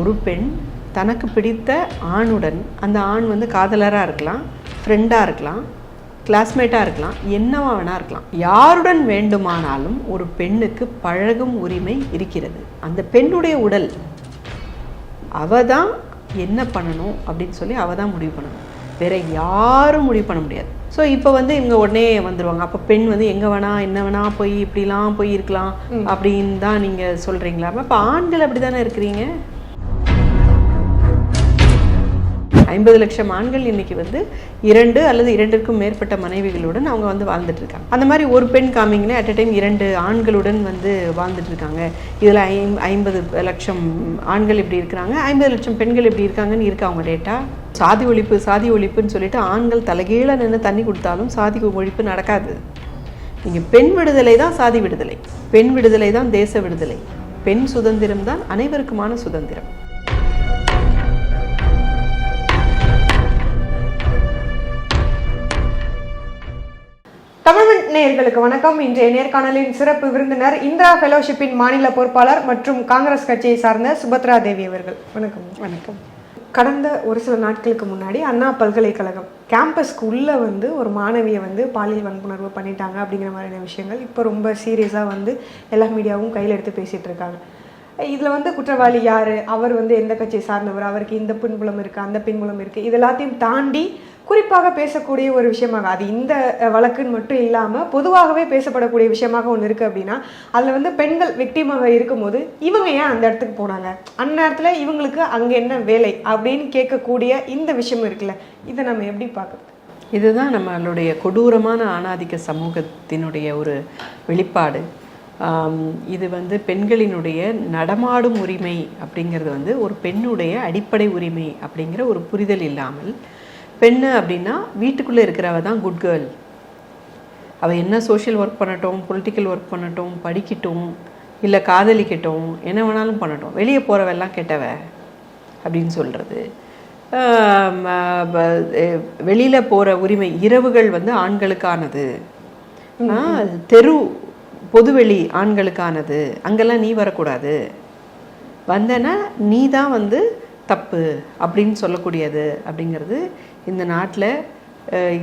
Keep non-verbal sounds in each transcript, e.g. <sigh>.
ஒரு பெண் தனக்கு பிடித்த ஆணுடன் அந்த ஆண் வந்து காதலராக இருக்கலாம் ஃப்ரெண்டாக இருக்கலாம் கிளாஸ்மேட்டாக இருக்கலாம் என்னவா வேணா இருக்கலாம். யாருடன் வேண்டுமானாலும் ஒரு பெண்ணுக்கு பழகும் உரிமை இருக்கிறது. அந்த பெண்ணுடைய உடல் அவ தான் என்ன பண்ணணும் அப்படின்னு சொல்லி அவ தான் முடிவு பண்ணணும். வேற யாரும் முடிவு பண்ண முடியாது. ஸோ இப்போ வந்து இவங்க உடனே வந்துருவாங்க. அப்போ பெண் வந்து எங்கே வேணா என்ன வேணா போய் இப்படிலாம் போய் இருக்கலாம் அப்படின்னு தான் நீங்கள் சொல்கிறீங்களா அப்போ ஆண்கள் அப்படி தானே இருக்கிறீங்க? ஐம்பது லட்சம் ஆண்கள் இன்னைக்கு வந்து இரண்டு அல்லது இரண்டிற்கும் மேற்பட்ட மனைவிகளுடன் அவங்க வந்து வாழ்ந்துட்டு இருக்காங்க அந்த மாதிரி ஒரு பெண் காமிங்கன்னா அட் அ டைம் இரண்டு ஆண்களுடன் வந்து வாழ்ந்துட்டு இருக்காங்க இதில் ஐ ஐம்பது லட்சம் ஆண்கள் இப்படி இருக்கிறாங்க. ஐம்பது லட்சம் பெண்கள் இப்படி இருக்காங்கன்னு இருக்கு அவங்க டேட்டா சாதி ஒழிப்பு சாதி ஒழிப்புன்னு சொல்லிட்டு ஆண்கள் தலைகீழ நின்று தண்ணி கொடுத்தாலும் சாதி ஒழிப்பு நடக்காது. நீங்கள் பெண் விடுதலை தான் சாதி விடுதலை. பெண் விடுதலை தான் தேச விடுதலை. பெண் சுதந்திரம் தான் அனைவருக்குமான சுதந்திரம். தமிழ் நேயர்களுக்கு வணக்கம். இன்றைய நேர்காணலின் சிறப்பு விருந்தினர் இந்திரா ஃபெலோஷிப்பின் மாநில பொறுப்பாளர் மற்றும் காங்கிரஸ் கட்சியை சார்ந்த சுபத்ரா தேவி அவர்கள். வணக்கம். வணக்கம். கடந்த ஒரு சில நாட்களுக்கு முன்னாடி அண்ணா பல்கலைக்கழகம் கேம்பஸ்க்கு உள்ள வந்து ஒரு மாணவியை வந்து பாலியல் வன்புணர்வு பண்ணிட்டாங்க அப்படிங்கிற மாதிரியான விஷயங்கள் இப்போ ரொம்ப சீரியஸாக வந்து எல்லா மீடியாவும் கையில் எடுத்து பேசிட்டு இருக்காங்க. இதில் வந்து குற்றவாளி யார்? அவர் வந்து எந்த கட்சியை சார்ந்தவர்? அவருக்கு இந்த பின்புலம் இருக்குது அந்த பின்புலம் இருக்குது இது எல்லாத்தையும் தாண்டி குறிப்பாக பேசக்கூடிய ஒரு விஷயமாக அது இந்த வழக்குன்னு மட்டும் இல்லாமல் பொதுவாகவே பேசப்படக்கூடிய விஷயமாக ஒன்று இருக்குது அப்படின்னா அதில் வந்து பெண்கள் விக்டிமாக இருக்கும்போது இவங்க ஏன் அந்த இடத்துக்கு போனாங்க? அந்த நேரத்தில் இவங்களுக்கு அங்கே என்ன வேலை அப்படின்னு கேட்கக்கூடிய இந்த விஷயம் இருக்குல்ல இதை நம்ம எப்படி பார்க்குறது? இதுதான் நம்மளுடைய கொடூரமான ஆணாதிக்க சமூகத்தினுடைய ஒரு வெளிப்பாடு. இது வந்து பெண்களினுடைய நடமாடும் உரிமை அப்படிங்கிறது வந்து ஒரு பெண்ணுடைய அடிப்படை உரிமை அப்படிங்கிற ஒரு புரிதல் இல்லாமல் பெண்ணு அப்படின்னா வீட்டுக்குள்ளே இருக்கிறவ தான் குட் கேர்ள் அவள் என்ன சோஷியல் ஒர்க் பண்ணட்டும் பொலிட்டிக்கல் ஒர்க் பண்ணட்டும் படிக்கட்டும் இல்லை காதலிக்கட்டும் என்ன வேணாலும் பண்ணட்டும். வெளியே போகிறவெல்லாம் கெட்டவ அப்படின்னு சொல்கிறது வெளியில் போகிற உரிமை இரவுகள் வந்து ஆண்களுக்கானது. தெரு பொதுவெளி ஆண்களுக்கானது. அங்கெல்லாம் நீ வரக்கூடாது. வந்தேன்னா நீ தான் வந்து தப்பு அப்படின்னு சொல்லக்கூடியது அப்படிங்கிறது இந்த நாட்டில்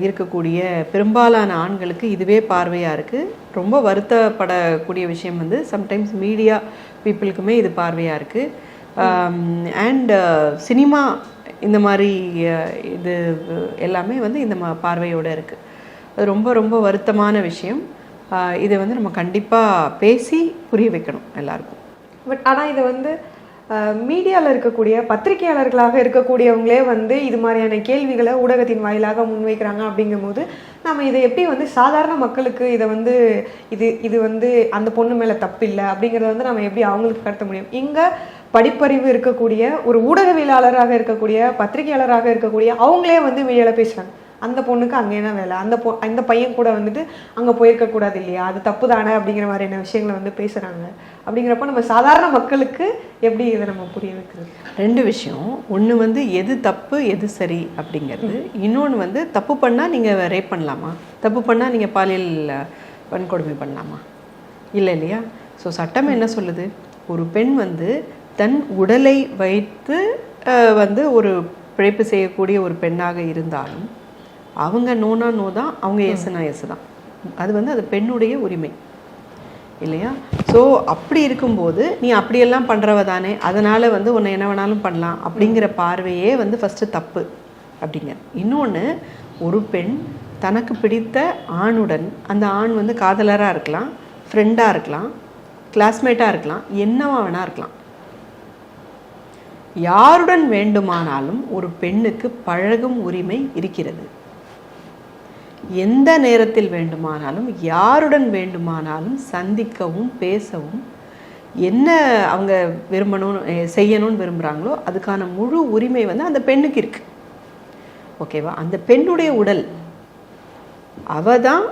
இருக்கக்கூடிய பெரும்பாலான ஆண்களுக்கு இதுவே பார்வையாக இருக்குது ரொம்ப வருத்தப்படக்கூடிய விஷயம் வந்து சம்டைம்ஸ் மீடியா பீப்புளுக்குமே இது பார்வையாக இருக்குது அண்ட் சினிமா இந்த மாதிரி இது எல்லாமே வந்து இந்த பார்வையோடு இருக்குது அது ரொம்ப ரொம்ப வருத்தமான விஷயம். இதை வந்து நம்ம கண்டிப்பாக பேசி புரிய வைக்கணும் எல்லாருக்கும். பட் ஆனால் இதை வந்து மீடியாவில் இருக்கக்கூடிய பத்திரிகையாளர்களாக இருக்கக்கூடியவங்களே வந்து இது மாதிரியான கேள்விகளை ஊடகத்தின் வாயிலாக முன்வைக்கிறாங்க அப்படிங்கும்போது நம்ம இதை எப்படி வந்து சாதாரண மக்களுக்கு இதை வந்து இது இது வந்து அந்த பொண்ணு மேலே தப்பு இல்லை அப்படிங்கிறத வந்து நம்ம எப்படி அவங்களுக்கு கடத்த முடியும்? இங்கே படிப்பறிவு இருக்கக்கூடிய ஒரு ஊடகவியலாளராக இருக்கக்கூடிய பத்திரிகையாளராக இருக்கக்கூடிய அவங்களே வந்து மீடியாவில் பேசுகிறாங்க அந்த பொண்ணுக்கு அங்கே என்ன வேலை? அந்த பொ அந்த பையன் கூட வந்துட்டு அங்கே போயிருக்க கூடாது இல்லையா? அது தப்பு தானே அப்படிங்கிற மாதிரியான விஷயங்களை வந்து பேசுகிறாங்க அப்படிங்கிறப்ப நம்ம சாதாரண மக்களுக்கு எப்படி இதை நம்ம புரிய வைக்கிறது? ரெண்டு விஷயம். ஒன்று வந்து எது தப்பு எது சரி அப்படிங்கிறது. இன்னொன்று வந்து தப்பு பண்ணால் நீங்கள் ரேப் பண்ணலாமா? தப்பு பண்ணால் நீங்கள் பாலியல் வன்கொடுமை பண்ணலாமா? இல்லை இல்லையா? ஸோ சட்டம் என்ன சொல்லுது? ஒரு பெண் வந்து தன் உடலை வைத்து வந்து ஒரு பிழைப்பு செய்யக்கூடிய ஒரு பெண்ணாக இருந்தாலும் அவங்க நோனா நோ தான் அவங்க எஸ்னா எஸ் தான். அது வந்து அது பெண்ணுடைய உரிமை. இல்லையா? ஸோ அப்படி இருக்கும்போது நீ அப்படியெல்லாம் பண்ணுறவ தானே அதனால் வந்து உன்னை என்ன வேணாலும் பண்ணலாம் அப்படிங்கிற பார்வையே வந்து ஃபஸ்ட்டு தப்பு அப்படிங்க. இன்னொன்று ஒரு பெண் தனக்கு பிடித்த ஆணுடன் அந்த ஆண் வந்து காதலராக இருக்கலாம் ஃப்ரெண்டாக இருக்கலாம் கிளாஸ்மேட்டாக இருக்கலாம் என்னவா வேணா இருக்கலாம். யாருடன் வேண்டுமானாலும் ஒரு பெண்ணுக்கு பழகும் உரிமை இருக்கிறது. எந்த நேரத்தில் வேண்டுமானாலும் யாருடன் வேண்டுமானாலும் சந்திக்கவும் பேசவும் என்ன அவங்க விரும்பணும் செய்யணும்னு விரும்புகிறாங்களோ அதுக்கான முழு உரிமை வந்து அந்த பெண்ணுக்கு இருக்கு. ஓகேவா அந்த பெண்ணுடைய உடல் அவ தான்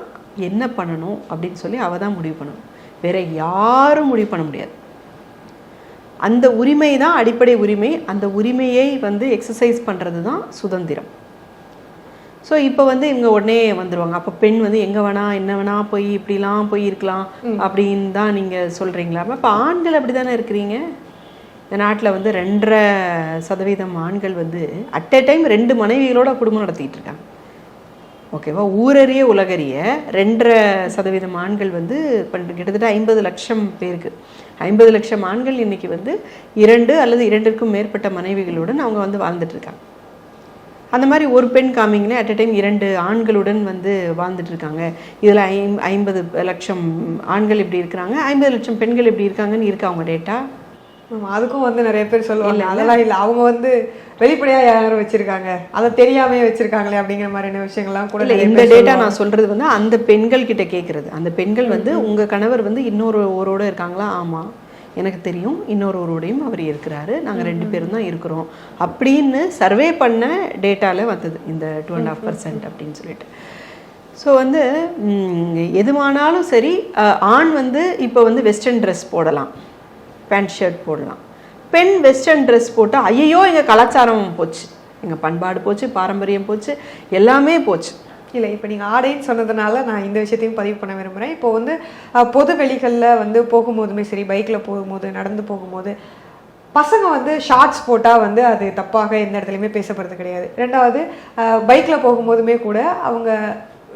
என்ன பண்ணணும் அப்படின்னு சொல்லி அவ தான் முடிவு பண்ணணும். வேற யாரும் முடிவு பண்ண முடியாது. அந்த உரிமை தான் அடிப்படை உரிமை. அந்த உரிமையை வந்து எக்ஸசைஸ் பண்ணுறது தான் சுதந்திரம். ஸோ இப்போ வந்து இவங்க உடனே வந்துருவாங்க. அப்போ பெண் வந்து எங்கே வேணா என்ன வேணா போய் இப்படிலாம் போய் இருக்கலாம் அப்படின்னு தான் நீங்கள் சொல்கிறீங்களா அப்போ ஆண்கள் அப்படி தானே இருக்கிறீங்க? இந்த நாட்டில் வந்து ரெண்டரை சதவீதம் ஆண்கள் வந்து அட் எ டைம் ரெண்டு மனைவிகளோட குடும்பம் நடத்திட்டு இருக்காங்க. ஓகேவா ஊரறிய உலகறிய ரெண்டரை சதவீதம் ஆண்கள் வந்து பண் கிட்டத்தட்ட ஐம்பது லட்சம் பேருக்கு. ஐம்பது லட்சம் ஆண்கள் இன்னைக்கு வந்து இரண்டு அல்லது இரண்டிற்கும் மேற்பட்ட மனைவிகளுடன் அவங்க வந்து வாழ்ந்துட்டு இருக்காங்க. அந்த மாதிரி ஒரு பெண் காமிங்களே அட் அ டைம் இரண்டு ஆண்களுடன் வந்து வாழ்ந்துட்டு இருக்காங்க இதில் ஐம் ஐம்பது லட்சம் ஆண்கள் இப்படி இருக்கிறாங்க. ஐம்பது லட்சம் பெண்கள் இப்படி இருக்காங்கன்னு இருக்கா அவங்க டேட்டா அதுக்கும் வந்து நிறைய பேர் சொல்லுவாங்க. அதெல்லாம் இல்லை. அவங்க வந்து வெளிப்படையா யாரும் வச்சிருக்காங்க? அதை தெரியாமே வச்சிருக்காங்களே அப்படிங்கிற மாதிரியான விஷயங்கள்லாம் கூட இல்ல இந்த டேட்டா நான் சொல்றது வந்து அந்த பெண்கள் கிட்ட கேட்கறது அந்த பெண்கள் வந்து உங்க கணவர் வந்து இன்னொரு ஒருவரோட இருக்காங்களா? ஆமா. எனக்கு தெரியும். இன்னொருவரோடையும் அவர் இருக்கிறாரு. நாங்க ரெண்டு பேரும் தான் இருக்கிறோம். அப்படின்னு சர்வே பண்ண டேட்டால வந்தது. இந்த டூ அண்ட் ஆஃப் பர்சன்ட் அப்படின்னு சொல்லிட்டு. ஸோ வந்து எதுவானாலும் சரி ஆண் வந்து இப்போ வந்து வெஸ்டர்ன் ட்ரெஸ் போடலாம். பேண்ட் ஷர்ட் போடலாம். பெண் வெஸ்டர்ன் ட்ரெஸ் போட்டால் ஐயோ எங்கள் கலாச்சாரம் போச்சு. எங்கள் பண்பாடு போச்சு பாரம்பரியம் போச்சு எல்லாமே போச்சு. இல்லை இப்போ நீங்கள் ஆடைன்னு சொன்னதுனால நான் இந்த விஷயத்தையும் பதிவு பண்ண விரும்புகிறேன் இப்போ வந்து பொது வெளிகளில் வந்து போகும்போதுமே சரி பைக்கில் போகும்போது நடந்து போகும்போது பசங்க வந்து ஷார்ட்ஸ் போட்டால் வந்து அது தப்பாக எந்த இடத்துலையுமே பேசப்படுறது கிடையாது. ரெண்டாவது பைக்கில் போகும்போதுமே கூட அவங்க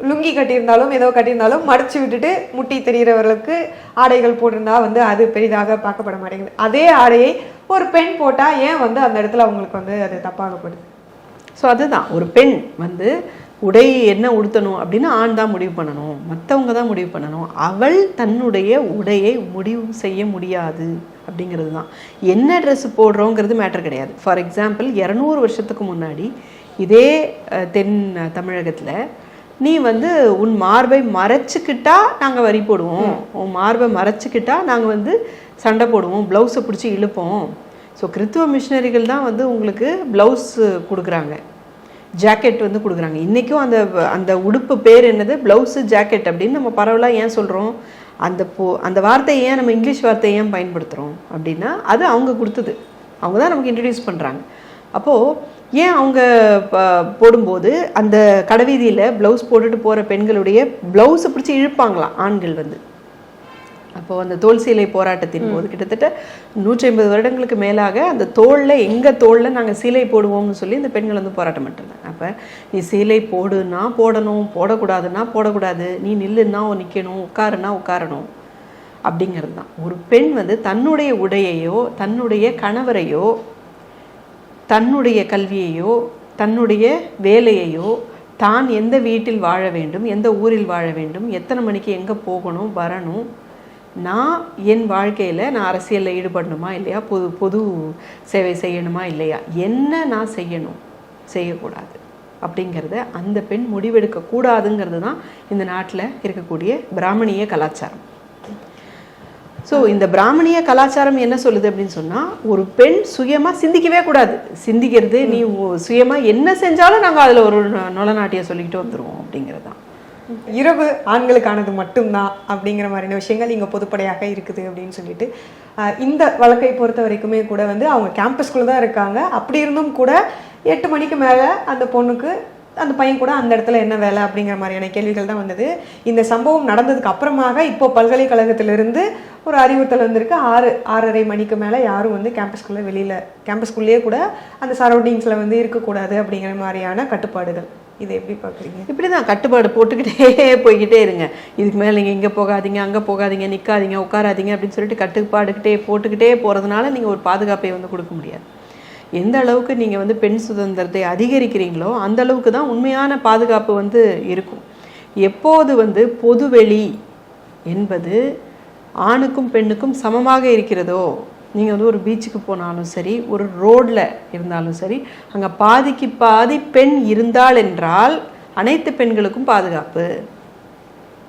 லுங்கி கட்டியிருந்தாலும் ஏதோ கட்டியிருந்தாலும் மடிச்சு விட்டுட்டு முட்டி தெரிகிறவர்களுக்கு ஆடைகள் போட்டிருந்தா வந்து அது பெரிதாக பார்க்கப்பட மாட்டேங்குது. அதே ஆடையை ஒரு பெண் போட்டால் ஏன் வந்து அந்த இடத்துல அவங்களுக்கு வந்து அது தப்பாகப்படுது ஸோ அதுதான். ஒரு பெண் வந்து உடை என்ன உடுத்தணும் அப்படின்னு ஆண் தான் முடிவு பண்ணணும். மற்றவங்க தான் முடிவு பண்ணணும். அவள் தன்னுடைய உடையை முடிவு செய்ய முடியாது அப்படிங்கிறது தான். என்ன ட்ரெஸ் போடுறோங்கிறது மேட்டர் கிடையாது. ஃபார் எக்ஸாம்பிள் இரநூறு வருஷத்துக்கு முன்னாடி இதே தென் தமிழகத்தில் நீ வந்து உன் மார்பை மறைச்சிக்கிட்டா நாங்கள் வரி போடுவோம். உன் மார்பை மறைச்சிக்கிட்டா நாங்கள் வந்து சண்டை போடுவோம். ப்ளவுஸை பிடிச்சி இழுப்போம். ஸோ கிறித்துவ மிஷினரிகள் தான் வந்து உங்களுக்கு ப்ளவுஸ் கொடுக்குறாங்க. ஜாக்கெட் வந்து கொடுக்குறாங்க. இன்றைக்கும் அந்த அந்த உடுப்பு பேர் என்னது? ப்ளவுஸு ஜாக்கெட் அப்படின்னு நம்ம பரவலாக ஏன் சொல்கிறோம் அந்த போ அந்த வார்த்தையை ஏன் நம்ம இங்கிலீஷ் வார்த்தையை ஏன் பயன்படுத்துகிறோம் அப்படின்னா அது அவங்க கொடுத்தது. அவங்க தான் நமக்கு இன்ட்ரடியூஸ் பண்ணுறாங்க அப்போது ஏன் அவங்க ப- போடும்போது அந்த கடைவீதியில் ப்ளவுஸ் போட்டுட்டு போகிற பெண்களுடைய ப்ளவுஸை பிடிச்சி இழுப்பாங்களாம் ஆண்கள் வந்து. அப்போ அந்த தோல் சீலை போராட்டத்தின் போது கிட்டத்தட்ட நூற்றி ஐம்பது வருடங்களுக்கு மேலாக அந்த தோளில் எங்கள் தோளில் நாங்கள் சீலை போடுவோம்னு சொல்லி இந்த பெண்கள் வந்து போராட்டம் பண்ணிருந்தாங்க அப்போ நீ சீலை போடுனா போடணும் போடக்கூடாதுன்னா போடக்கூடாது நீ நில்லுன்னா நிற்கணும் உட்காருனா உட்காரணும் அப்படிங்கிறது தான். ஒரு பெண் வந்து தன்னுடைய உடையையோ தன்னுடைய கணவரையோ தன்னுடைய கல்வியையோ தன்னுடைய வேலையையோ தான் எந்த வீட்டில் வாழ வேண்டும் எந்த ஊரில் வாழ வேண்டும் எத்தனை மணிக்கு எங்கே போகணும் வரணும் நான் என் வாழ்க்கையில் நான் அரசியலில் ஈடுபடணுமா இல்லையா? பொது பொது சேவை செய்யணுமா இல்லையா? என்ன நான் செய்யணும்? செய்யக்கூடாது. அப்படிங்கிறத அந்த பெண் முடிவெடுக்க கூடாதுங்கிறது தான் இந்த நாட்டில் இருக்கக்கூடிய பிராமணிய கலாச்சாரம். ஸோ இந்த பிராமணிய கலாச்சாரம் என்ன சொல்லுது அப்படின்னு சொன்னால் ஒரு பெண் சுயமாக சிந்திக்கவே கூடாது. சிந்திக்கிறது நீ சுயமாக என்ன செஞ்சாலும் நாங்கள் அதில் ஒரு நொ- நொலநாட்டியம் சொல்லிக்கிட்டு வந்துடுவோம் அப்படிங்கிறது தான். இரவு ஆண்களுக்கானது மட்டும்தான் அப்படிங்கிற மாதிரியான விஷயங்கள் இங்கே பொதுப்படையாக இருக்குது அப்படின்னு சொல்லிட்டு இந்த வழக்கை பொறுத்த வரைக்குமே கூட வந்து அவங்க கேம்பஸ்குள்ளே தான் இருக்காங்க. அப்படி இருந்தும் கூட எட்டு மணிக்கு மேலே அந்த பொண்ணுக்கு அந்த பையன் கூட அந்த இடத்துல என்ன வேலை அப்படிங்கிற மாதிரியான கேள்விகள் தான் வந்தது. இந்த சம்பவம் நடந்ததுக்கு அப்புறமாக இப்போ பல்கலைக்கழகத்திலிருந்து ஒரு அறிவுறுத்தல் வந்திருக்கு. ஆறு ஆறரை மணிக்கு மேலே யாரும் வந்து கேம்பஸ்குள்ளே வெளியில் கேம்பஸ்குள்ளேயே கூட அந்த சரௌண்டிங்ஸில் வந்து இருக்கக்கூடாது அப்படிங்கிற மாதிரியான கட்டுப்பாடுகள். இதை எப்படி பார்க்குறீங்க? இப்படி தான் கட்டுப்பாடு போட்டுக்கிட்டே <laughs> போய்கிட்டே இருங்க. இதுக்கு மேலே நீங்கள் இங்கே போகாதீங்க அங்கே போகாதீங்க நிற்காதீங்க உட்காராதீங்க அப்படின்னு சொல்லிட்டு கட்டுப்பாடுகிட்டே போட்டுக்கிட்டே போகிறதுனால நீங்கள் ஒரு பாதுகாப்பை வந்து கொடுக்க முடியாது. எந்த அளவுக்கு நீங்கள் வந்து பெண் சுதந்திரத்தை அதிகரிக்கிறீங்களோ அந்த அளவுக்கு தான் உண்மையான பாதுகாப்பு வந்து இருக்கும். எப்போது வந்து பொதுவெளி என்பது ஆணுக்கும் பெண்ணுக்கும் சமமாக இருக்கிறதோ நீங்கள் வந்து ஒரு பீச்சுக்கு போனாலும் சரி ஒரு ரோடில் இருந்தாலும் சரி அங்கே பாதிக்கு பாதி பெண் இருந்தால் என்றால் அனைத்து பெண்களுக்கும் பாதுகாப்பு.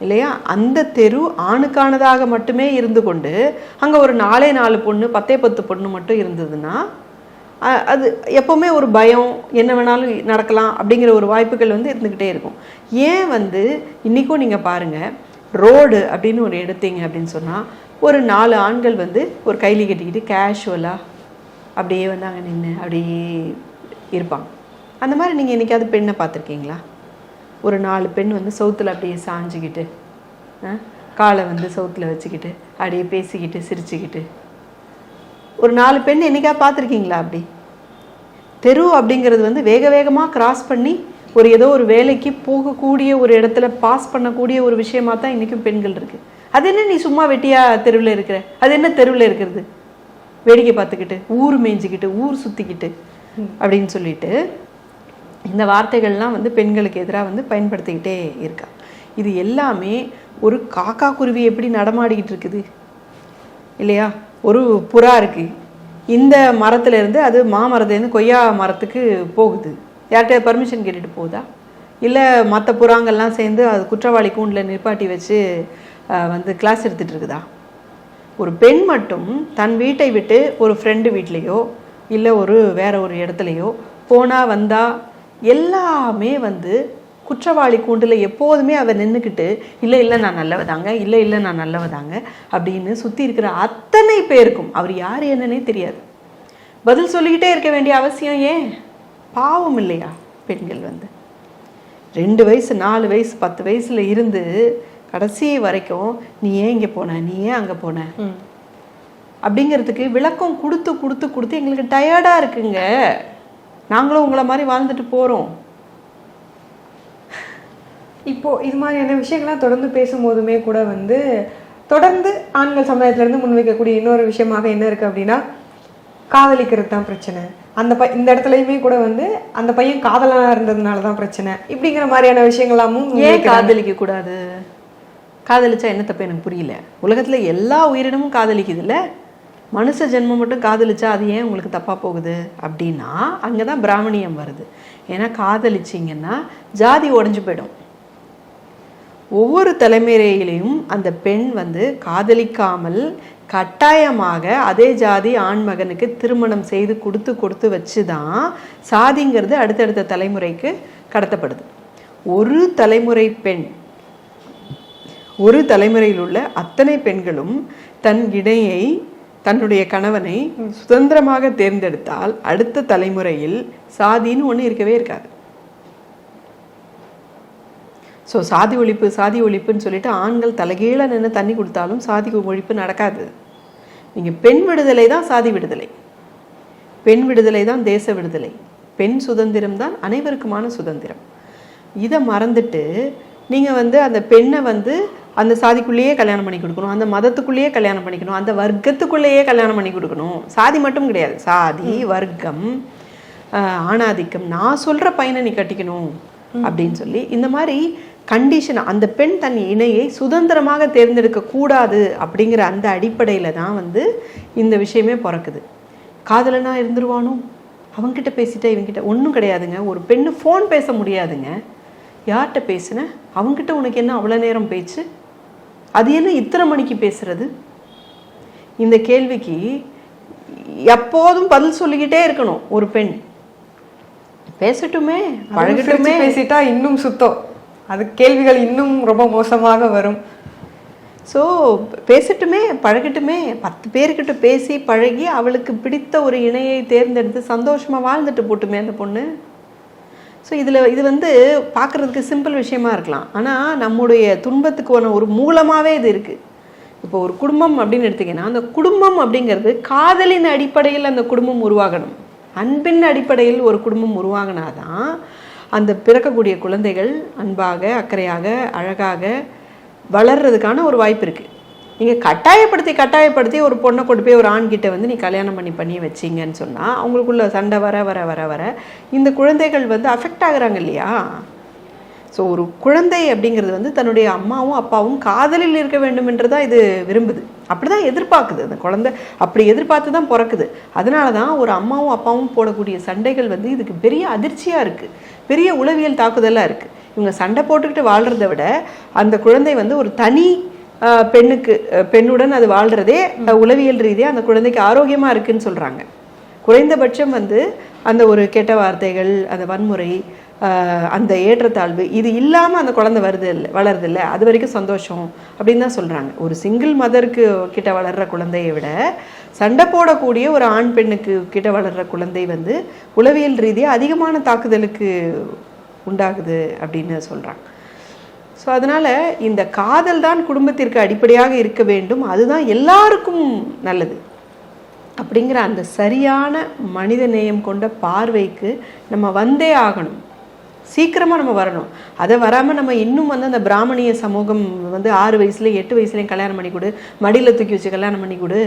இல்லையா? அந்த தெரு ஆணுக்கானதாக மட்டுமே இருந்து கொண்டு அங்கே ஒரு நாலே நாலு பொண்ணு பத்தே பத்து பொண்ணு மட்டும் இருந்ததுன்னா அது எப்போவுமே ஒரு பயம் என்ன வேணாலும் நடக்கலாம் அப்படிங்கிற ஒரு வாய்ப்புகள் வந்து இருந்துக்கிட்டே இருக்கும். ஏன் வந்து இன்றைக்கும் நீங்கள் பாருங்கள் ரோடு அப்படின்னு ஒரு எடுத்தீங்க அப்படின்னு சொன்னால் ஒரு நாலு ஆண்கள் வந்து ஒரு கைலி கட்டிக்கிட்டு கேஷுவலாக அப்படியே வந்து அங்கே நின்று அப்படியே இருப்பாங்க. அந்த மாதிரி நீங்கள் என்னைக்காவது பெண்ணை பார்த்துருக்கீங்களா? ஒரு நாலு பெண் வந்து சவுத்தில் அப்படியே சாஞ்சிக்கிட்டு காலை வந்து சவுத்தில் வச்சுக்கிட்டு அப்படியே பேசிக்கிட்டு சிரிச்சுக்கிட்டு. ஒரு நாலு பெண் என்னைக்கா பார்த்துருக்கீங்களா அப்படி? தெரு அப்படிங்கிறது வந்து வேக வேகமாக கிராஸ் பண்ணி ஒரு ஏதோ ஒரு வேலைக்கு போகக்கூடிய ஒரு இடத்துல பாஸ் பண்ணக்கூடிய ஒரு விஷயமாக தான் இன்றைக்கும் பெண்கள் இருக்குது அது என்ன நீ சும்மா வெட்டியா தெருவில் இருக்கிற? அது என்ன தெருவில் இருக்கிறது? வேடிக்கை பார்த்துக்கிட்டு ஊர் மேய்ஞ்சிக்கிட்டு ஊர் சுற்றிக்கிட்டு அப்படின்னு சொல்லிட்டு இந்த வார்த்தைகள்லாம் வந்து பெண்களுக்கு எதிராக வந்து பயன்படுத்திக்கிட்டே இருக்கா. இது எல்லாமே ஒரு காக்கா குருவி எப்படி நடமாடிக்கிட்டு இருக்குது? இல்லையா? ஒரு புறா இருக்குது இந்த மரத்துலேருந்து அது மாமரத்துலேருந்து கொய்யா மரத்துக்கு போகுது. யார்கிட்ட பர்மிஷன் கேட்டுட்டு போகுதா? இல்லை மற்ற புறாங்கள்லாம் சேர்ந்து அது குற்றவாளி கூண்டில் நிற்பாட்டி வச்சு வந்து கிளாஸ் எடுத்துகிட்டு இருக்குதா ஒரு பெண் மட்டும் தன் வீட்டை விட்டு ஒரு ஃப்ரெண்டு வீட்லேயோ இல்லை ஒரு வேற ஒரு இடத்துலையோ போனால் வந்தால் எல்லாமே வந்து குற்றவாளி கூண்டில் எப்போதுமே அவள் நின்றுக்கிட்டு இல்லை இல்லை நான் நல்லவதாங்க இல்லை இல்லை நான் நல்லவதாங்க அப்படின்னு சுற்றி இருக்கிற அத்தனை பேருக்கும் அவர் யார் என்னன்னே தெரியாது. பதில் சொல்லிக்கிட்டே இருக்க வேண்டிய அவசியம் ஏன்? பாவம் இல்லையா பெண்கள் வந்து? ரெண்டு வயசு நாலு வயசு பத்து வயசில் இருந்து கடைசி வரைக்கும் நீ ஏன் இங்கே போன? நீ ஏன் அங்கே போன? அப்படிங்கிறதுக்கு விளக்கம் கொடுத்து கொடுத்து கொடுத்து எங்களுக்கு டயர்டாக இருக்குங்க. நாங்களும் உங்களை மாதிரி வாழ்ந்துட்டு போகிறோம் இப்போ இது மாதிரியான விஷயங்கள்லாம் தொடர்ந்து பேசும்போதுமே கூட வந்து தொடர்ந்து ஆண்கள் சமுதாயத்துல இருந்து முன்வைக்கக்கூடிய இன்னொரு விஷயமாக என்ன இருக்கு அப்படின்னா காதலிக்கிறது தான் பிரச்சனை. அந்த பை இந்த இடத்துலையுமே கூட வந்து அந்த பையன் காதலனா இருந்ததுனால தான் பிரச்சனை. இப்படிங்கிற மாதிரியான விஷயங்களாமும் ஏன். காதலிக்க கூடாது காதலிச்சா என்ன தப்பு எனக்கு புரியல. உலகத்துல எல்லா உயிரினமும் காதலிக்குதுல்ல? மனுஷ ஜென்மம் மட்டும் காதலிச்சா அது ஏன் உங்களுக்கு தப்பா போகுது? அப்படின்னா அங்கதான் பிராமணியம் வருது. ஏன்னா காதலிச்சிங்கன்னா ஜாதி உடைஞ்சு போயிடும். ஒவ்வொரு தலைமுறையிலையும் அந்த பெண் வந்து காதலிக்காமல் கட்டாயமாக அதே ஜாதி ஆண் மகனுக்கு திருமணம் செய்து கொடுத்து கொடுத்து வச்சு தான் சாதிங்கிறது அடுத்தடுத்த தலைமுறைக்கு கடத்தப்படுது. ஒரு தலைமுறை பெண் ஒரு தலைமுறையில் உள்ள அத்தனை பெண்களும் தன் இணையை தன்னுடைய கணவனை சுதந்திரமாக தேர்ந்தெடுத்தால் அடுத்த தலைமுறையில் சாதின்னு ஒன்று இருக்கவே இருக்காது. ஸோ சாதி ஒழிப்பு சாதி ஒழிப்புன்னு சொல்லிட்டு ஆண்கள் தலைகீழ நின்று தண்ணி கொடுத்தாலும் சாதி ஒழிப்பு நடக்காது. நீங்கள் பெண் விடுதலை தான் சாதி விடுதலை. பெண் விடுதலை தான் தேச விடுதலை. பெண் சுதந்திரம் தான் அனைவருக்குமான சுதந்திரம். இதை மறந்துட்டு நீங்கள் வந்து அந்த பெண்ணை வந்து அந்த சாதிக்குள்ளேயே கல்யாணம் பண்ணி கொடுக்கணும். அந்த மதத்துக்குள்ளேயே கல்யாணம் பண்ணிக்கணும். அந்த வர்க்கத்துக்குள்ளேயே கல்யாணம் பண்ணி கொடுக்கணும். சாதி மட்டும் கிடையாது. சாதி வர்க்கம் ஆணாதிக்கம். நான் சொல்கிற பையனை நீ கட்டிக்கணும் அப்படின்னு சொல்லி இந்த மாதிரி கண்டிஷன் அந்த பெண் தன் இணையை சுதந்திரமாக தேர்ந்தெடுக்க கூடாது அப்படிங்கிற அந்த அடிப்படையில் தான் வந்து இந்த விஷயமே பிறக்குது. காதலனா இருந்துருவானோ? அவன்கிட்ட பேசிட்டா இவன்கிட்ட ஒன்றும் கிடையாதுங்க. ஒரு பெண்ணு ஃபோன் பேச முடியாதுங்க. யார்கிட்ட பேசுன? அவன்கிட்ட உனக்கு என்ன அவ்வளோ நேரம் பேச்சு? அது என்ன இத்தனை மணிக்கு பேசுறது? இந்த கேள்விக்கு எப்போதும் பதில் சொல்லிக்கிட்டே இருக்கணும் ஒரு பெண். பேசட்டுமே பழகட்டுமே. பேசிட்டா இன்னும் சுத்தம். அது கேள்விகள் இன்னும் ரொம்ப மோசமாக வரும். ஸோ பேசட்டுமே பழகட்டுமே. பத்து பேர்கிட்ட பேசி பழகி அவளுக்கு பிடித்த ஒரு இணையை தேர்ந்தெடுத்து சந்தோஷமா வாழ்ந்துட்டு போட்டுமே அந்த பொண்ணு. ஸோ இதில் இது வந்து பார்க்குறதுக்கு சிம்பிள் விஷயமா இருக்கலாம். ஆனால் நம்முடைய துன்பத்துக்கான ஒரு மூலமாகவே இது இருக்குது இப்போ ஒரு குடும்பம் அப்படின்னு எடுத்திங்கன்னா அந்த குடும்பம் அப்படிங்கிறது காதலின் அடிப்படையில் அந்த குடும்பம் உருவாகணும். அன்பின் அடிப்படையில் ஒரு குடும்பம் உருவாகினாதான் அந்த பிறக்கக்கூடிய குழந்தைகள் அன்பாக அக்கறையாக அழகாக வளர்றதுக்கான ஒரு வாய்ப்பு இருக்குது நீங்கள் கட்டாயப்படுத்தி கட்டாயப்படுத்தி ஒரு பொண்ணை கொண்டு போய் ஒரு ஆண்கிட்ட வந்து நீ கல்யாணம் பண்ணி பண்ணி வச்சீங்கன்னு சொன்னால் அவங்களுக்குள்ள சண்டை வர வர வர வர இந்த குழந்தைகள் வந்து அஃபெக்ட் ஆகுறாங்க இல்லையா? ஸோ ஒரு குழந்தை அப்படிங்கிறது வந்து தன்னுடைய அம்மாவும் அப்பாவும் காதலில் இருக்க வேண்டும் என்று தான் இது விரும்புது. அப்படி தான் எதிர்பார்க்குது. அந்த குழந்தை அப்படி எதிர்பார்த்து தான் பிறக்குது. அதனால தான் ஒரு அம்மாவும் அப்பாவும் போடக்கூடிய சண்டைகள் வந்து இதுக்கு பெரிய அதிர்ச்சியாக இருக்குது பெரிய உளவியல் தாக்குதலாக இருக்குது இவங்க சண்டை போட்டுக்கிட்டு வாழ்கிறத விட அந்த குழந்தை வந்து ஒரு தனி பெண்ணுக்கு பெண்ணுடன் அது வாழ்கிறதே உளவியல் ரீதியாக அந்த குழந்தைக்கு ஆரோக்கியமாக இருக்குன்னு சொல்கிறாங்க குறைந்தபட்சம் வந்து அந்த ஒரு கெட்ட வார்த்தைகள் அந்த வன்முறை அந்த ஏற்றத்தாழ்வு இது இல்லாமல் அந்த குழந்தை வருது இல்லை வளருது இல்லை அது வரைக்கும் சந்தோஷம் அப்படின்னு தான் சொல்கிறாங்க ஒரு சிங்கிள் மதருக்கு கிட்ட வளர்கிற குழந்தையை விட சண்டை போடக்கூடிய ஒரு ஆண் பெண்ணுக்கு கிட்ட வளர்கிற குழந்தை வந்து உளவியல் ரீதியாக அதிகமான தாக்குதலுக்கு உண்டாகுது அப்படின்னு சொல்கிறாங்க ஸோ அதனால் இந்த காதல் தான் குடும்பத்திற்கு அடிப்படையாக இருக்க வேண்டும். அதுதான் எல்லாருக்கும் நல்லது. அப்படிங்கிற அந்த சரியான மனித நேயம் கொண்ட பார்வைக்கு நம்ம வந்தே ஆகணும். சீக்கிரமாக நம்ம வரணும். அதை வராமல் நம்ம இன்னும் வந்து அந்த பிராமணிய சமூகம் வந்து ஆறு வயசுல எட்டு வயசுலேயும் கல்யாணம் பண்ணி கொடு மடியில் தூக்கி வச்சு கல்யாணம் பண்ணி கொடு.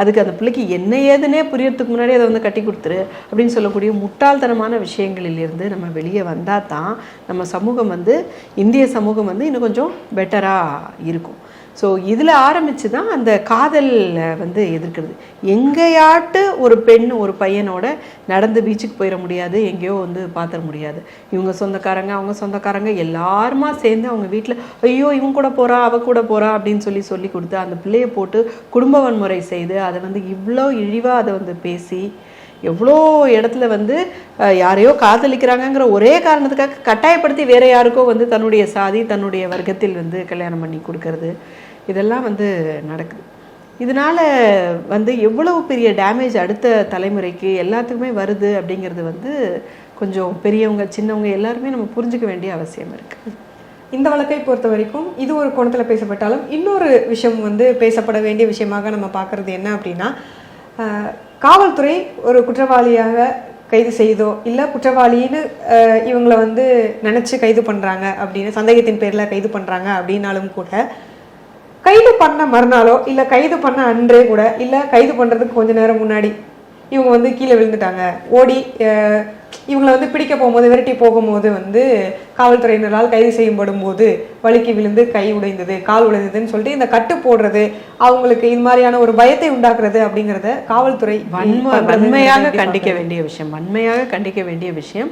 அதுக்கு அந்த பிள்ளைக்கு என்ன ஏதுன்னே புரியறதுக்கு முன்னாடி அதை வந்து கட்டி கொடுத்துரு அப்படின்னு சொல்லக்கூடிய முட்டாள்தனமான விஷயங்களிலிருந்து நம்ம வெளியே வந்தால் தான் நம்ம சமூகம் வந்து இந்திய சமூகம் வந்து இன்னும் கொஞ்சம் பெட்டராக இருக்கும். ஸோ இதில் ஆரம்பித்து தான் அந்த காதல் வந்து எதிர்க்கிறது. எங்கேயாட்டு ஒரு பெண் ஒரு பையனோட நடந்து பீச்சுக்கு போயிட முடியாது எங்கேயோ வந்து பார்த்துட முடியாது. இவங்க சொந்தக்காரங்க அவங்க சொந்தக்காரங்க எல்லாருமா சேர்ந்து அவங்க வீட்டில் ஐயோ இவன் கூட போகிறா அவ கூட போகிறா அப்படின்னு சொல்லி சொல்லி கொடுத்து அந்த பிள்ளையை போட்டு குடும்ப வன்முறை செய்து அதை வந்து இவ்வளோ இழிவாக அதை வந்து பேசி எவ்வளோ இடத்துல வந்து யாரையோ காதலிக்கிறாங்கங்கிற ஒரே காரணத்துக்காக கட்டாயப்படுத்தி வேற யாருக்கோ வந்து தன்னுடைய சாதி தன்னுடைய வர்க்கத்தில் வந்து கல்யாணம் பண்ணி கொடுக்கறது இதெல்லாம் வந்து நடக்குது. இதனால வந்து எவ்வளவு பெரிய டேமேஜ் அடுத்த தலைமுறைக்கு எல்லாத்துக்குமே வருது அப்படிங்கிறது வந்து கொஞ்சம் பெரியவங்க சின்னவங்க எல்லாருமே நம்ம புரிஞ்சுக்க வேண்டிய அவசியம் இருக்குது இந்த வழக்கை பொறுத்த வரைக்கும் இது ஒரு கோணத்தில் பேசப்பட்டாலும் இன்னொரு விஷயம் வந்து பேசப்பட வேண்டிய விஷயமாக நம்ம பார்க்குறது என்ன அப்படின்னா காவல்துறை ஒரு குற்றவாளியாக கைது செய்தோ இல்லை குற்றவாளின்னு இவங்களை வந்து நினச்சி கைது பண்ணுறாங்க அப்படின்னு சந்தேகத்தின் பேரில் கைது பண்ணுறாங்க அப்படின்னாலும் கூட கைது பண்ண மறுநாளோ இல்லை கைது பண்ண அன்றே கூட இல்லை கைது பண்ணுறதுக்கு கொஞ்ச நேரம் முன்னாடி இவங்க வந்து கீழே விழுந்துட்டாங்க. ஓடி இவங்களை வந்து பிடிக்க போகும்போது விரட்டி போகும்போது வந்து காவல்துறையினரால் கைது செய்யப்படும் போது வழுக்கி விழுந்து கை உடைந்தது கால் உடைந்ததுன்னு சொல்லிட்டு இந்த கட்டு போடுறது அவங்களுக்கு இது மாதிரியான ஒரு பயத்தை உண்டாக்குறது அப்படிங்கிறத காவல்துறை வன்மையாக கண்டிக்க வேண்டிய விஷயம். வன்மையாக கண்டிக்க வேண்டிய விஷயம்.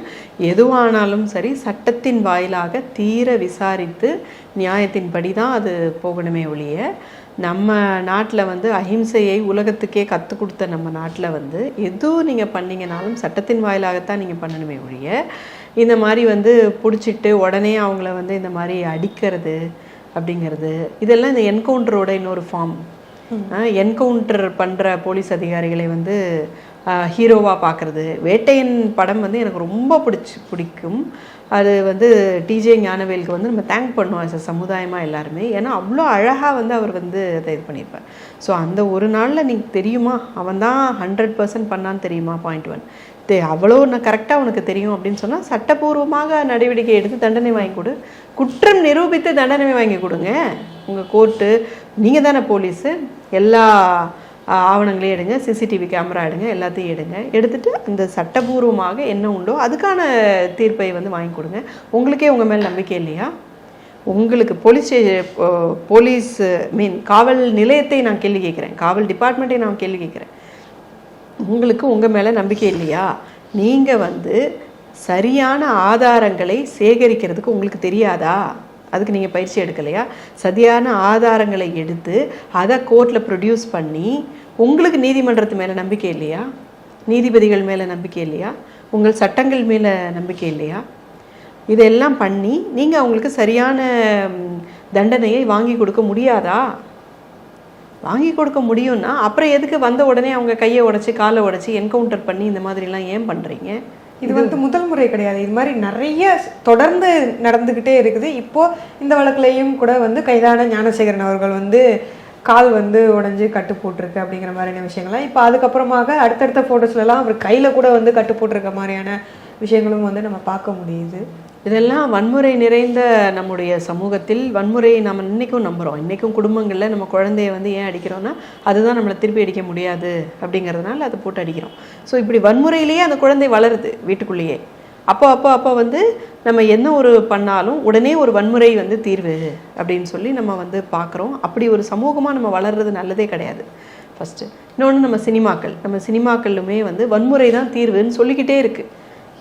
எதுவானாலும் சரி சட்டத்தின் வாயிலாக தீர விசாரித்து நியாயத்தின்படி தான் அது போகணுமே ஒழிய நம்ம நாட்டில் வந்து அஹிம்சையை உலகத்துக்கே கற்றுக் கொடுத்த நம்ம நாட்டில் வந்து எதுவும் நீங்கள் பண்ணீங்கனாலும் சட்டத்தின் வாயிலாகத்தான் நீங்கள் பண்ணணுமே ஒழிய இந்த மாதிரி வந்து பிடிச்சிட்டு உடனே அவங்கள வந்து இந்த மாதிரி அடிக்கிறது அப்படிங்கிறது இதெல்லாம் இந்த என்கவுண்டரோட இன்னொரு ஃபார்ம் என்கவுண்டர் பண்ணுற போலீஸ் அதிகாரிகளை வந்து ஹீரோவாக பார்க்குறது. வேட்டையன் படம் வந்து எனக்கு ரொம்ப பிடிச்சி பிடிக்கும். அது வந்து டிஜே ஞானவேலுக்கு வந்து நம்ம தேங்க் பண்ணுவோம் as சமுதாயமாக எல்லாருமே. ஏன்னா அவ்வளோ அழகாக வந்து அவர் வந்து அதை இது பண்ணியிருப்பார். ஸோ அந்த ஒரு நாளில் நீங்கள் தெரியுமா? அவன் தான் ஹண்ட்ரட் பர்சன்ட் பண்ணான்னு தெரியுமா? பாயிண்ட் ஒன் தே அவ்வளோ நான் கரெக்டாக உனக்கு தெரியும் அப்படின்னு சொன்னால் சட்டப்பூர்வமாக நடவடிக்கை எடுத்து தண்டனை வாங்கி கொடு. குற்றம் நிரூபித்து தண்டனை வாங்கி கொடுங்க. உங்கள் கோர்ட்டு நீங்கள் தானே போலீஸு எல்லா ஆவணங்களே ஆவணங்களையும் எடுங்க சிசிடிவி கேமரா எடுங்க எல்லாத்தையும் எடுங்க. எடுத்துட்டு அந்த சட்டபூர்வமாக என்ன உண்டோ அதுக்கான தீர்ப்பை வந்து வாங்கி கொடுங்க. உங்களுக்கே உங்கள் மேல் நம்பிக்கை இல்லையா? உங்களுக்கு போலீஸ் போலீஸ் மீன் காவல் நிலையத்தை நான் கேள்வி கேட்குறேன். காவல் டிபார்ட்மெண்ட்டை நான் கேள்வி கேட்குறேன். உங்களுக்கு உங்கள் மேலே நம்பிக்கை இல்லையா? நீங்கள் வந்து சரியான ஆதாரங்களை சேகரிக்கிறதுக்கு உங்களுக்கு தெரியாதா? அதுக்கு நீங்கள் பயிற்சி எடுக்கலையா? சரியான ஆதாரங்களை எடுத்து அதை கோர்ட்டில் ப்ரொடியூஸ் பண்ணி உங்களுக்கு நீதிமன்றத்து மேலே நம்பிக்கை இல்லையா? நீதிபதிகள் மேலே நம்பிக்கை இல்லையா? உங்கள் சட்டங்கள் மேலே நம்பிக்கை இல்லையா? இதெல்லாம் பண்ணி நீங்கள் அவங்களுக்கு சரியான தண்டனையை வாங்கி கொடுக்க முடியாதா? வாங்கி கொடுக்க முடியும்னா அப்புறம் எதுக்கு வந்த உடனே அவங்க கையை உடைச்சி காலை உடைச்சி என்கவுண்டர் பண்ணி இந்த மாதிரிலாம் ஏன் பண்ணுறீங்க இது வந்து முதல் முறை கிடையாது. இது மாதிரி நிறைய தொடர்ந்து நடந்துக்கிட்டே இருக்குது. இப்போ இந்த வழக்குலையும் கூட வந்து கைதான ஞானசேகரன் அவர்கள் வந்து கால் வந்து உடஞ்சி கட்டு போட்டிருக்கு அப்படிங்கிற மாதிரியான விஷயங்கள்லாம். இப்போ அதுக்கப்புறமாக அடுத்தடுத்த ஃபோட்டோஸ்லலாம் அவர் கையில் கூட வந்து கட்டு போட்டிருக்க மாதிரியான விஷயங்களும் வந்து நம்ம பார்க்க முடியுது. இதெல்லாம் வன்முறை நிறைந்த நம்முடைய சமூகத்தில் வன்முறையை நம்ம இன்றைக்கும் நம்புகிறோம் இன்றைக்கும் குடும்பங்களில் நம்ம குழந்தைய வந்து ஏன் அடிக்கிறோன்னா அதுதான் நம்மளை திருப்பி அடிக்க முடியாது அப்படிங்கிறதுனால அதை போட்டு அடிக்கிறோம். ஸோ இப்படி வன்முறையிலேயே அந்த குழந்தை வளருது வீட்டுக்குள்ளேயே. அப்போ அப்போ அப்போ வந்து நம்ம என்ன ஒரு பண்ணாலும் உடனே ஒரு வன்முறை வந்து தீர்வு அப்படின்னு சொல்லி நம்ம வந்து பார்க்குறோம். அப்படி ஒரு சமூகமாக நம்ம வளர்றது நல்லதே கிடையாது. ஃபஸ்ட்டு இன்னொன்று நம்ம சினிமாக்கள். நம்ம சினிமாக்களுமே வந்து வன்முறை தான் தீர்வுன்னு சொல்லிக்கிட்டே இருக்குது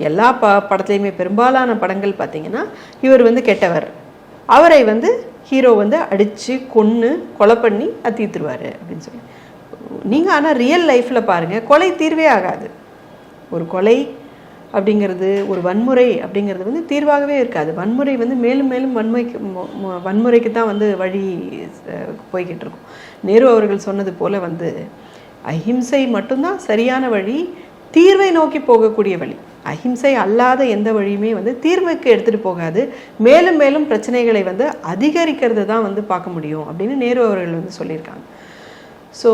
எல்லா ப படத்துலையுமே பெரும்பாலான படங்கள் பார்த்தீங்கன்னா இவர் வந்து கெட்டவர். அவரை வந்து ஹீரோ வந்து அடித்து கொன்று கொலை பண்ணி தீர்த்துருவார் அப்படின்னு சொல்லி. நீங்கள் ஆனால் ரியல் லைஃப்பில் பாருங்கள் கொலை தீர்வே ஆகாது. ஒரு கொலை அப்படிங்கிறது ஒரு வன்முறை அப்படிங்கிறது வந்து தீர்வாகவே இருக்காது. வன்முறை வந்து மேலும் மேலும் வன்முறைக்கு வன்முறைக்கு தான் வந்து வழி போய்கிட்டு இருக்கும். நேரு அவர்கள் சொன்னது போல் வந்து அஹிம்சை மட்டும்தான் சரியான வழி தீர்வை நோக்கி போகக்கூடிய வழி. அஹிம்சை அல்லாத எந்த வழியுமே வந்து தீர்வுக்கு எடுத்துகிட்டு போகாது. மேலும் மேலும் பிரச்சனைகளை வந்து அதிகரிக்கிறது தான் வந்து பார்க்க முடியும் அப்படின்னு நேரு அவர்கள் வந்து சொல்லியிருக்காங்க. ஸோ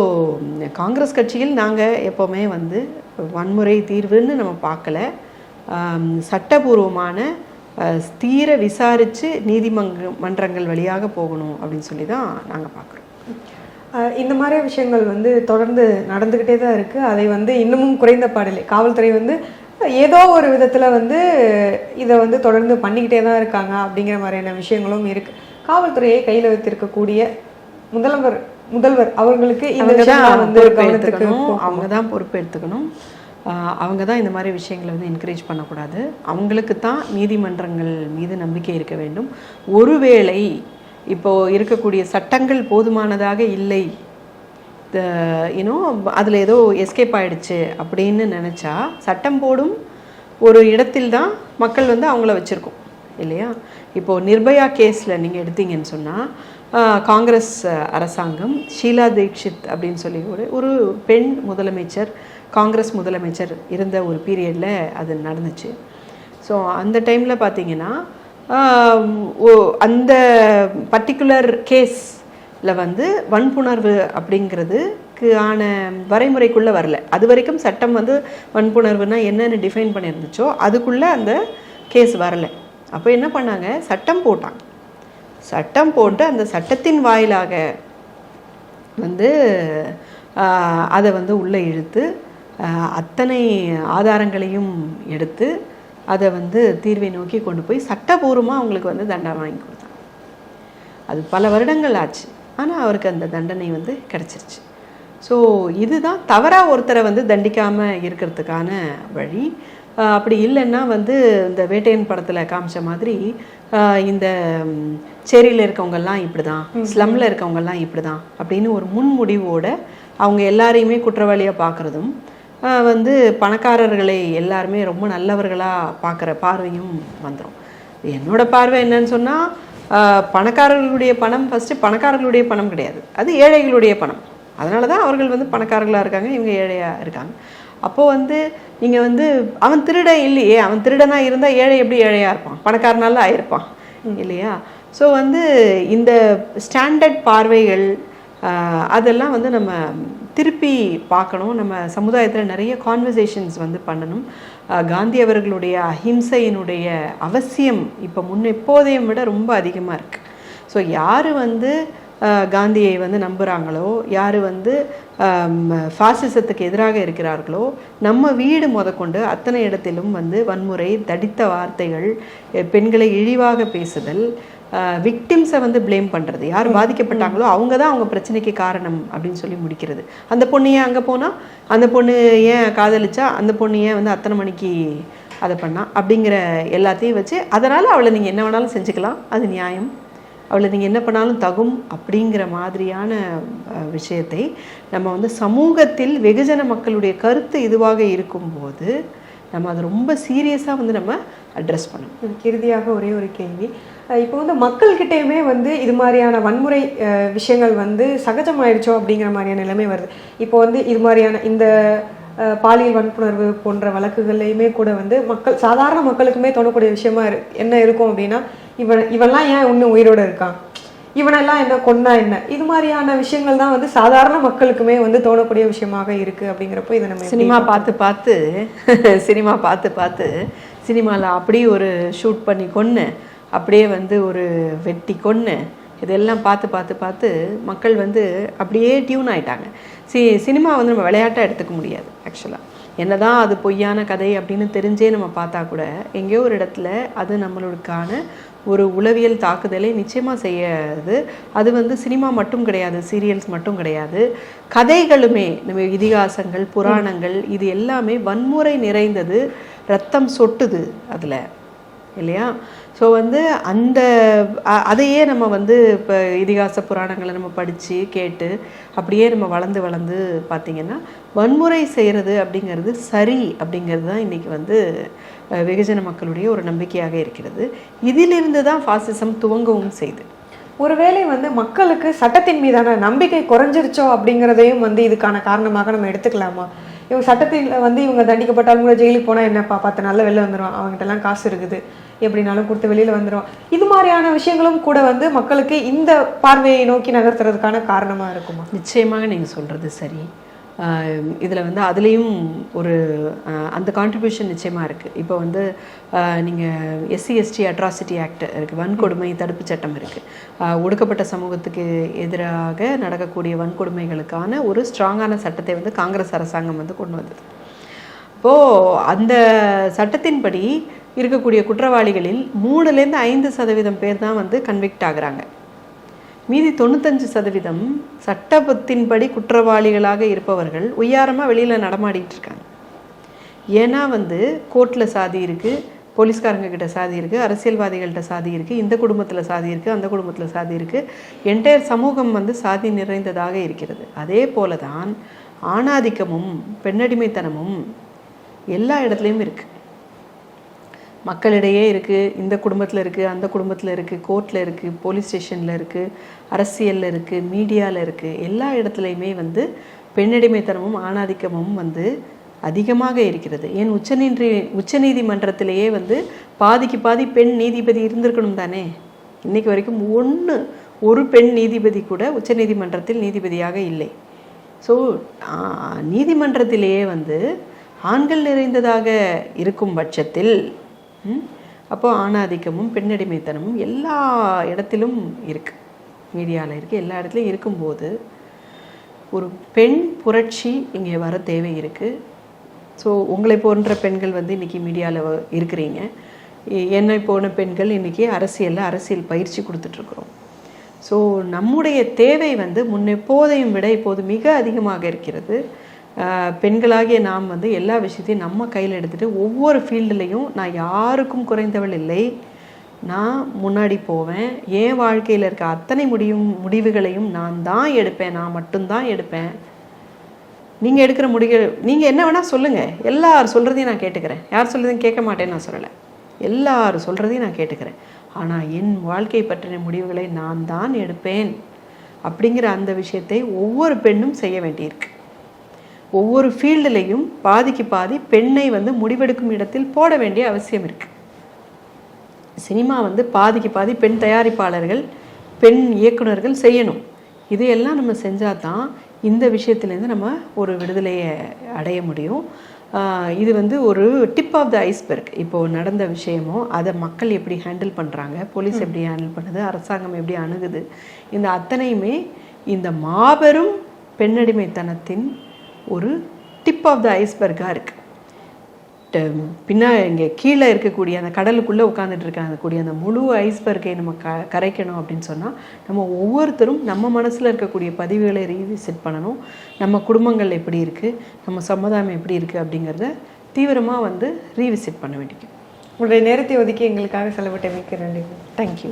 காங்கிரஸ் கட்சியில் நாங்கள் எப்போவுமே வந்து வன்முறை தீர்வுன்னு நம்ம பார்க்கல. சட்டபூர்வமான தீர விசாரித்து நீதிமன்ற மன்றங்கள் வழியாக போகணும் அப்படின்னு சொல்லி தான் நாங்கள் பார்க்குறோம். இந்த மாதிரி விஷயங்கள் வந்து தொடர்ந்து நடந்துக்கிட்டே தான் இருக்குது அதை வந்து இன்னமும் குறைந்த பாடலை காவல்துறை வந்து ஏதோ ஒரு விதத்தில் வந்து இதை வந்து தொடர்ந்து பண்ணிக்கிட்டே தான் இருக்காங்க அப்படிங்கிற மாதிரியான விஷயங்களும் இருக்குது காவல்துறையை கையில் வைத்திருக்கக்கூடிய முதல்வர் முதல்வர் அவங்களுக்கு இந்த அவங்க தான் வந்து பொறுப்பு கவனத்துக்கு எடுத்துக்கணும். போகணும். அவங்க தான் பொறுப்பு எடுத்துக்கணும். ஆஹ் அவங்க தான் இந்த மாதிரி விஷயங்களை வந்து என்கரேஜ் பண்ணக்கூடாது. அவங்களுக்கு தான் நீதிமன்றங்கள் மீது நம்பிக்கை இருக்க வேண்டும். ஒருவேளை இப்போ இருக்கக்கூடிய சட்டங்கள் போதுமானதாக இல்லை யூனோ அதில் ஏதோ எஸ்கேப் ஆகிடுச்சு அப்படின்னு நினச்சா சட்டம் போடும் ஒரு இடத்தில் தான் மக்கள் வந்து அவங்கள வச்சுருக்கோம் இல்லையா? இப்போது நிர்பயா கேஸில் நீங்கள் எடுத்தீங்கன்னு சொன்னால் காங்கிரஸ் அரசாங்கம் ஷீலா தீக்ஷித் அப்படின்னு சொல்லி ஒரு ஒரு பெண் முதலமைச்சர் காங்கிரஸ் முதலமைச்சர் இருந்த ஒரு பீரியடில் அது நடந்துச்சு. ஸோ அந்த டைமில் பார்த்தீங்கன்னா ஓ- அந்த பர்டிகுலர் கேஸ் வந்து வன்புணர்வு அப்படிங்கிறதுக்கு ஆன வரைமுறைக்குள்ளே வரல. அது வரைக்கும் சட்டம் வந்து வன்புணர்வுனா என்னென்னு டிஃபைன் பண்ணியிருந்துச்சோ அதுக்குள்ளே அந்த கேஸ் வரலை. அப்போ என்ன பண்ணாங்க? சட்டம் போட்டாங்க. சட்டம் போட்டு அந்த சட்டத்தின் வாயிலாக வந்து அதை வந்து உள்ளே இழுத்து அத்தனை ஆதாரங்களையும் எடுத்து அதை வந்து தீர்வை நோக்கி கொண்டு போய் சட்டபூர்வமாக அவங்களுக்கு வந்து தண்டனை வாங்கி கொடுத்தாங்க. அது பல வருடங்கள் ஆச்சு. ஆனால் அவருக்கு அந்த தண்டனை வந்து கிடச்சிருச்சு. ஸோ இதுதான் தவறாக ஒருத்தரை வந்து தண்டிக்காமல் இருக்கிறதுக்கான வழி. அப்படி இல்லைன்னா வந்து இந்த வேட்டையன் படத்தில் காமிச்ச மாதிரி இந்த சேரியில் இருக்கவங்கெல்லாம் இப்படி தான் ஸ்லம்மில் இருக்கவங்கெல்லாம் இப்படி தான் அப்படின்னு ஒரு முன்முடிவோட அவங்க எல்லாரையுமே குற்றவாளியாக பார்க்குறதும் வந்து பணக்காரர்களை எல்லாருமே ரொம்ப நல்லவர்களாக பார்க்குற பார்வையும் வந்துடும் என்னோட பார்வை என்னன்னு சொன்னால் பணக்காரர்களுடைய பணம் ஃபஸ்ட்டு பணக்காரர்களுடைய பணம் கிடையாது. அது ஏழைகளுடைய பணம். அதனால தான் அவர்கள் வந்து பணக்காரர்களாக இருக்காங்க இவங்க ஏழையாக இருக்காங்க. அப்போது வந்து நீங்கள் வந்து அவன் திருடன் இல்லையே அவன் திருடனாக இருந்தால் ஏழை எப்படி ஏழையாக இருப்பான்? பணக்காரனால ஆயிருப்பான். இல்லையா? ஸோ வந்து இந்த ஸ்டாண்டர்ட் பார்வைகள் அதெல்லாம் வந்து நம்ம திருப்பி பார்க்கணும். நம்ம சமுதாயத்தில் நிறைய கான்வர்சேஷன்ஸ் வந்து பண்ணணும். ஆஹ், காந்தி அவர்களுடைய அஹிம்சையினுடைய அவசியம் இப்போ முன் எப்போதையும் விட ரொம்ப அதிகமாக இருக்குது ஸோ யார் வந்து ஆஹ், காந்தியை வந்து நம்புகிறாங்களோ யார் வந்து ஃபாசிசத்துக்கு எதிராக இருக்கிறார்களோ நம்ம வீடு முதற்கொண்டு அத்தனை இடத்திலும் வந்து வன்முறை தடித்த வார்த்தைகள் பெண்களை இழிவாக பேசுதல் விக்டிம்ஸை வந்து ப்ளேம் பண்ணுறது யார் பாதிக்கப்பட்டாங்களோ அவங்க தான் அவங்க பிரச்சனைக்கு காரணம் அப்படின்னு சொல்லி முடிக்கிறது. அந்த பொண்ணு ஏன் அங்கே போனால் அந்த பொண்ணு ஏன் காதலிச்சா? அந்த பொண்ணு ஏன் வந்து அத்தனை மணிக்கு அதை பண்ணா? அப்படிங்கிற எல்லாத்தையும் வச்சு அதனால் அவளை நீங்கள் என்ன வேணாலும் செஞ்சுக்கலாம். அது நியாயம். அவளை நீங்கள் என்ன பண்ணாலும் தகும் அப்படிங்கிற மாதிரியான விஷயத்தை நம்ம வந்து சமூகத்தில் வெகுஜன மக்களுடைய கருத்து இதுவாக இருக்கும்போது நம்ம அதை ரொம்ப சீரியஸாக வந்து நம்ம அட்ரஸ் பண்ணணும் இறுதியாக ஒரே ஒரு கேள்வி. இப்போ வந்து மக்கள்கிட்டயுமே வந்து இது மாதிரியான வன்முறை விஷயங்கள் வந்து சகஜமாயிடுச்சோ அப்படிங்கிற மாதிரியான நிலைமை வருது. இப்போ வந்து இது மாதிரியான இந்த பாலியல் வன்புணர்வு போன்ற வழக்குகள்லையுமே கூட வந்து மக்கள் சாதாரண மக்களுக்குமே தோணக்கூடிய விஷயமா இரு என்ன இருக்கும் அப்படின்னா இவன் இவன்லாம் ஏன் இன்னும் உயிரோட இருக்கான் இவனெல்லாம் என்ன கொன்னா என்ன? இது மாதிரியான விஷயங்கள் தான் வந்து சாதாரண மக்களுக்குமே வந்து தோணக்கூடிய விஷயமாக இருக்கு அப்படிங்கிறப்போ இதை நம்ம சினிமா பார்த்து பார்த்து சினிமா பார்த்து பார்த்து சினிமாவில் அப்படியே ஒரு ஷூட் பண்ணி கொன்று அப்படியே வந்து ஒரு வெட்டி கொன்று இதெல்லாம் பார்த்து பார்த்து பார்த்து மக்கள் வந்து அப்படியே டியூன் ஆகிட்டாங்க சி சினிமா வந்து நம்ம விளையாட்டாக எடுத்துக்க முடியாது ஆக்சுவலாக என்னதான் அது பொய்யான கதை அப்படின்னு தெரிஞ்சே நம்ம பார்த்தா கூட எங்கேயோ ஒரு இடத்துல அது நம்மளுக்கான ஒரு உளவியல் தாக்குதலை நிச்சயமாக செய்யாது. அது வந்து சினிமா மட்டும் கிடையாது சீரியல்ஸ் மட்டும் கிடையாது. கதைகளுமே நம்ம இதிகாசங்கள் புராணங்கள் இது எல்லாமே வன்முறை நிறைந்தது ரத்தம் சொட்டுது அதில் இல்லையா? ஸோ வந்து அந்த அதையே நம்ம வந்து இப்போ இதிகாச புராணங்களை நம்ம படித்து கேட்டு அப்படியே நம்ம வளர்ந்து வளர்ந்து பார்த்திங்கன்னா வன்முறை செய்கிறது அப்படிங்கிறது சரி அப்படிங்கிறது தான் இன்றைக்கி வந்து வெகுஜன மக்களுடைய ஒரு நம்பிக்கையாக இருக்கிறது. இதிலிருந்து தான் ஃபாசிசம் துவங்கவும் செய்து. ஒருவேளை வந்து மக்களுக்கு சட்டத்தின் மீதான நம்பிக்கை குறைஞ்சிருச்சோ அப்படிங்கிறதையும் வந்து இதுக்கான காரணமாக நம்ம எடுத்துக்கலாமா? இவங்க சட்டத்தில் வந்து இவங்க தண்டிக்கப்பட்டாலும் கூட ஜெயிலுக்கு போனால் என்னப்பா பத்து நாளில் வெளில வந்துடும் அவங்ககிட்ட எல்லாம் காசு இருக்குது. எப்படினாலும் கொடுத்து வெளியில் வந்துடும் இது மாதிரியான விஷயங்களும் கூட வந்து மக்களுக்கு இந்த பார்வையை நோக்கி நகர்த்துறதுக்கான காரணமாக இருக்குமா? நிச்சயமாக நீங்கள் சொல்கிறது சரி. இதில் வந்து அதுலேயும் ஒரு அந்த கான்ட்ரிபியூஷன் நிச்சயமாக இருக்குது இப்போ வந்து நீங்கள் எஸ்சி எஸ்டி அட்ராசிட்டி ஆக்ட் இருக்குது வன்கொடுமை தடுப்பு சட்டம் இருக்குது ஒடுக்கப்பட்ட சமூகத்துக்கு எதிராக நடக்கக்கூடிய வன்கொடுமைகளுக்கான ஒரு ஸ்ட்ராங்கான சட்டத்தை வந்து காங்கிரஸ் அரசாங்கம் வந்து கொண்டு வந்தது. இப்போது அந்த சட்டத்தின்படி இருக்கக்கூடிய குற்றவாளிகளில் மூணுலேருந்து ஐந்து சதவீதம் பேர் தான் வந்து கன்விக்ட் ஆகுறாங்க. மீதி தொண்ணூத்தஞ்சு சதவீதம் சட்டத்தின்படி குற்றவாளிகளாக இருப்பவர்கள் உயாரமாக வெளியில் நடமாடிட்டு இருக்காங்க. ஏன்னா வந்து கோர்ட்டில் சாதி இருக்குது போலீஸ்காரங்க கிட்ட சாதி இருக்குது அரசியல்வாதிகள்கிட்ட சாதி இருக்குது இந்த குடும்பத்தில் சாதி இருக்குது அந்த குடும்பத்தில் சாதி இருக்குது என்டையர் சமூகம் வந்து சாதி நிறைந்ததாக இருக்கிறது. அதே போல தான் ஆணாதிக்கமும் பெண்ணடிமைத்தனமும் எல்லா இடத்துலையும் இருக்குது மக்களிடையே இருக்குது இந்த குடும்பத்தில் இருக்குது அந்த குடும்பத்தில் இருக்குது கோர்ட்டில் இருக்குது போலீஸ் ஸ்டேஷனில் இருக்குது அரசியலில் இருக்குது மீடியாவில் இருக்குது எல்லா இடத்துலையுமே வந்து பெண்ணடிமைத்தனமும் ஆணாதிக்கமும் வந்து அதிகமாக இருக்கிறது. ஏன் உச்சநீதி உச்சநீதிமன்றத்திலேயே வந்து பாதிக்கு பாதி பெண் நீதிபதி இருந்திருக்கணும் தானே? இன்னைக்கு வரைக்கும் ஒன்று ஒரு பெண் நீதிபதி கூட உச்சநீதிமன்றத்தில் நீதிபதியாக இல்லை. ஸோ நீதிமன்றத்திலேயே வந்து ஆண்கள் நிறைந்ததாக இருக்கும் பட்சத்தில் ம், ஆணாதிக்கமும் பெண்ணடிமைத்தனமும் எல்லா இடத்திலும் இருக்குது மீடியாவில் இருக்குது எல்லா இடத்துலையும் இருக்கும்போது ஒரு பெண் புரட்சி இங்கே வர தேவை இருக்குது ஸோ உங்களை போன்ற பெண்கள் வந்து இன்றைக்கி மீடியாவில் இருக்கிறீங்க. என்னை போன பெண்கள் இன்றைக்கி அரசியலில் அரசியல் பயிற்சி கொடுத்துட்ருக்குறோம். ஸோ நம்முடைய தேவை வந்து முன்னெப்போதையும் விட இப்போது மிக அதிகமாக இருக்கிறது. பெண்களாகிய நாம் வந்து எல்லா விஷயத்தையும் நம்ம கையில் எடுத்துகிட்டு ஒவ்வொரு ஃபீல்டுலேயும் நான் யாருக்கும் குறைந்தவள் இல்லை. நான் முன்னாடி போவேன். என் வாழ்க்கையில் இருக்க அத்தனை முடியும் முடிவுகளையும் நான் தான் எடுப்பேன். நான் மட்டும்தான் எடுப்பேன். நீங்கள் எடுக்கிற முடிவு நீங்கள் என்ன வேணால் சொல்லுங்கள் எல்லார் சொல்கிறதையும் நான் கேட்டுக்கிறேன். யார் சொல்கிறதையும் கேட்க மாட்டேன்னு நான் சொல்லலை. எல்லார் சொல்கிறதையும் நான் கேட்டுக்கிறேன். ஆனால் என் வாழ்க்கை பற்றின முடிவுகளை நான் தான் எடுப்பேன். அப்படிங்கிற அந்த விஷயத்தை ஒவ்வொரு பெண்ணும் செய்ய வேண்டியிருக்கு. ஒவ்வொரு ஃபீல்டுலேயும் பாதிக்கு பாதி பெண்ணை வந்து முடிவெடுக்கும் இடத்தில் போட வேண்டிய அவசியம் இருக்குது சினிமா வந்து பாதிக்கு பாதி பெண் தயாரிப்பாளர்கள் பெண் இயக்குனர்கள் செய்யணும். இதையெல்லாம் நம்ம செஞ்சால் தான் இந்த விஷயத்துலேருந்து நம்ம ஒரு விடுதலையை அடைய முடியும். இது வந்து ஒரு டிப் ஆஃப் த ஐஸ்பெர்க் இப்போது நடந்த விஷயமோ அதை மக்கள் எப்படி ஹேண்டில் பண்ணுறாங்க போலீஸ் எப்படி ஹேண்டில் பண்ணுது அரசாங்கம் எப்படி அணுகுது இந்த அத்தனையுமே இந்த மாபெரும் பெண்ணடிமைத்தனத்தின் ஒரு டிப் ஆஃப் த ஐஸ்பர்காக இருக்குது பின்னா இங்கே கீழே இருக்கக்கூடிய அந்த கடலுக்குள்ளே உட்காந்துட்டு இருக்கக்கூடிய அந்த கூடிய அந்த முழு ஐஸ்பர்க்கை நம்ம க கரைக்கணும் அப்படின்னு சொன்னால் நம்ம ஒவ்வொருத்தரும் நம்ம மனசில் இருக்கக்கூடிய பதிவுகளை ரீவிசிட் பண்ணணும். நம்ம குடும்பங்கள் எப்படி இருக்குது நம்ம சமுதாயம் எப்படி இருக்குது அப்படிங்கிறத தீவிரமாக வந்து ரீவிசிட் பண்ண வேண்டியது. உங்களுடைய நேரத்தை ஒதுக்கி எங்களுக்காக செலவிட்ட வைக்கிறேன் நன்றி. தேங்க்யூ